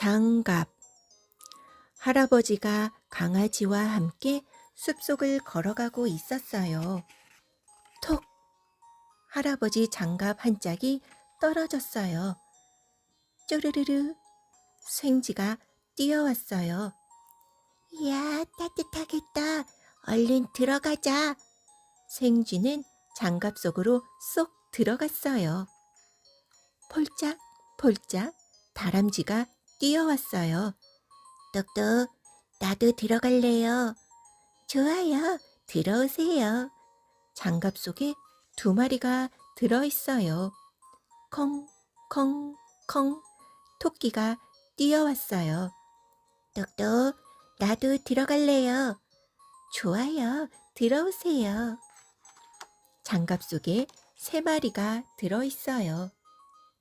장갑. 할아버지가 강아지와 함께 숲속을 걸어가고 있었어요. 톡! 할아버지 장갑 한 짝이 떨어졌어요. 쪼르르르 생지가 뛰어왔어요. 이야, 따뜻하겠다. 얼른 들어가자. 생쥐는 장갑 속으로 쏙 들어갔어요. 폴짝, 폴짝 다람쥐가 뛰어왔어요. 똑똑, 나도 들어갈래요. 좋아요, 들어오세요. 장갑 속에 두 마리가 들어있어요. 콩, 콩, 콩. 토끼가 뛰어왔어요. 똑똑, 나도 들어갈래요. 좋아요, 들어오세요. 장갑 속에 세 마리가 들어있어요.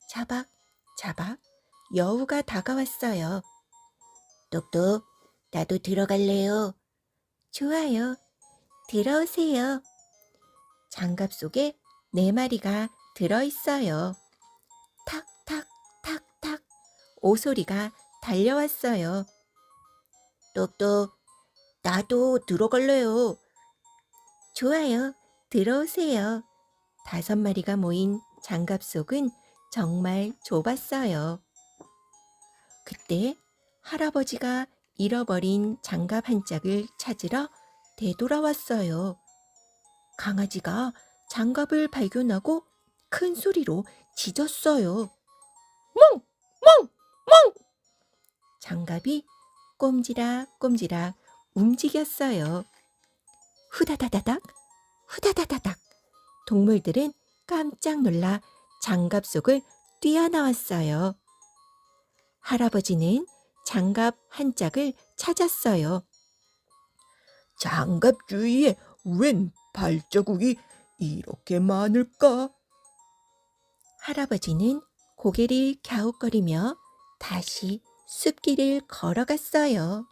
자박, 자박, 여우가 다가왔어요. 똑똑, 나도 들어갈래요. 좋아요, 들어오세요. 장갑 속에 네 마리가 들어있어요. 탁, 탁, 탁, 탁. 오소리가 달려왔어요. 똑똑, 나도 들어갈래요. 좋아요, 들어오세요. 다섯 마리가 모인 장갑 속은 정말 좁았어요. 그때 할아버지가 잃어버린 장갑 한 짝을 찾으러 되돌아왔어요. 강아지가 장갑을 발견하고 큰 소리로 짖었어요. 멍! 멍! 멍! 장갑이 꼼지락 꼼지락 움직였어요. 후다다다닥, 후다다다닥. 동물들은 깜짝 놀라 장갑 속을 뛰어나왔어요. 할아버지는 장갑 한 짝을 찾았어요. 장갑 주위에 웬 발자국이 이렇게 많을까? 할아버지는 고개를 갸웃거리며 다시 숲길을 걸어갔어요.